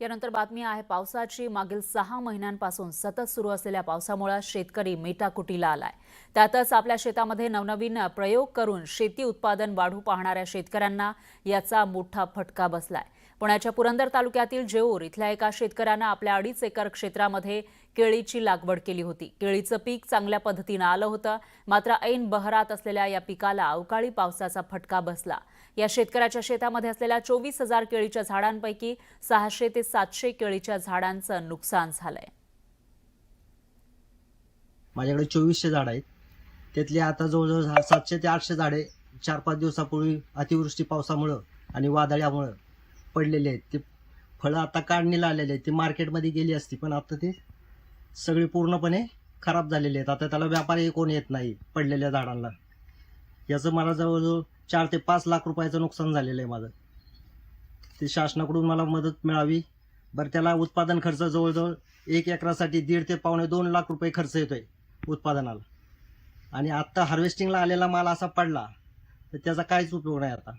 यानंतर बातमी आहे पावसाची. मागील सहा महिन्यांपासून सतत सुरू असलेल्या पावसामुळे शेतकरी मेटाकुटीला आलाय. त्यातच आपल्या शेतामध्ये नवनवीन प्रयोग करून शेती उत्पादन वाढू पाहणाऱ्या शेतकऱ्यांना याचा मोठा फटका बसलाय. पुण्याच्या पुरंदर तालुक्यातील जेऊर इथल्या एका शेतकऱ्यानं आपल्या अडीच एकर क्षेत्रामध्ये केळीची लागवड केली होती. केळीचं पीक चांगल्या पद्धतीनं आलं होतं मात्र ऐन बहरात असलेल्या या पिकाला अवकाळी पावसाचा फटका बसला. या शेतकऱ्याच्या शेतामध्ये असलेल्या चोवीस हजार केळीच्या झाडांपैकी सहाशे ते सातशे केळीच्या झाडांचं नुकसान झालंय. माझ्याकडे चोवीसशे झाड आहेत. त्यातले आता जवळजवळ सातशे ते आठशे झाडे चार पाच दिवसापूर्वी अतिवृष्टी पावसामुळं आणि वादळामुळं पडलेले आहेत. ते फळं आता काढणीला आलेले आहेत. ती मार्केटमध्ये गेली असती पण आता ते सगळी पूर्णपणे खराब झालेले आहेत. आता त्याला व्यापारही कोण येत नाही पडलेल्या झाडांना. याचं मला जवळजवळ चार ते पाच लाख रुपयाचं नुकसान झालेलं आहे माझं. ते शासनाकडून मला मदत मिळावी बरं त्याला उत्पादन खर्च जवळजवळ एक एकरासाठी दीड ते पावणे दोन लाख रुपये खर्च येतोय उत्पादनाला. आणि आत्ता हार्वेस्टिंगला आलेला माल असा पडला तर त्याचा काहीच उपयोग नाही आता.